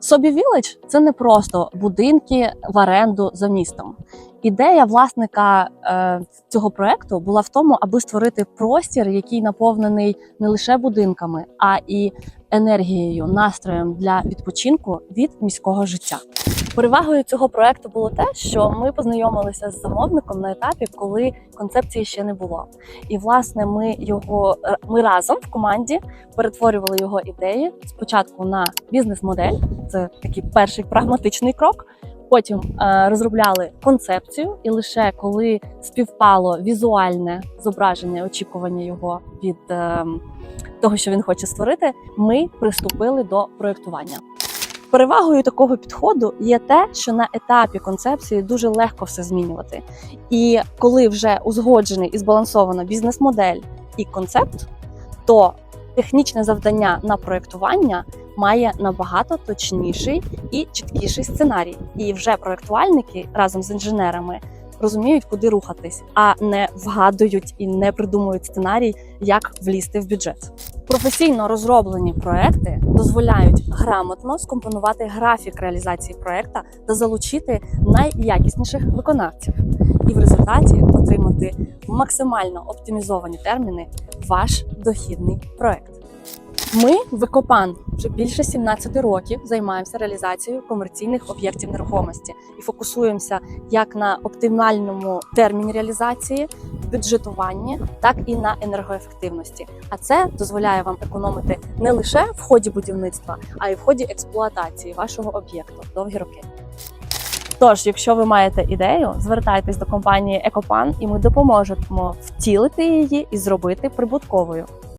Собі Village – це не просто будинки в оренду за містом. Ідея власника е, цього проекту була в тому, аби створити простір, який наповнений не лише будинками, а і енергією, настроєм для відпочинку від міського життя. Перевагою цього проекту було те, що ми познайомилися з замовником на етапі, коли концепції ще не було. І власне ми його е, ми разом в команді перетворювали його ідеї спочатку на бізнес-модель. Це такий перший прагматичний крок. Потім е, розробляли концепцію, і лише коли співпало візуальне зображення, очікування його від е, того, що він хоче створити, ми приступили до проєктування. Перевагою такого підходу є те, що на етапі концепції дуже легко все змінювати. І коли вже узгоджений і збалансовано бізнес-модель і концепт, то технічне завдання на проєктування має набагато точніший і чіткіший сценарій. І вже проєктувальники разом з інженерами розуміють, куди рухатись, а не вгадують і не придумують сценарій, як влізти в бюджет. Професійно розроблені проекти дозволяють грамотно скомпонувати графік реалізації проекта та залучити найякісніших виконавців, і в результаті отримати максимально оптимізовані терміни ваш дохідний проект. Ми в Екопан вже більше 17 років займаємося реалізацією комерційних об'єктів нерухомості і фокусуємося як на оптимальному терміні реалізації, бюджетуванні, так і на енергоефективності. А це дозволяє вам економити не лише в ході будівництва, а й в ході експлуатації вашого об'єкту довгі роки. Тож, якщо ви маєте ідею, звертайтесь до компанії Екопан, і ми допоможемо втілити її і зробити прибутковою.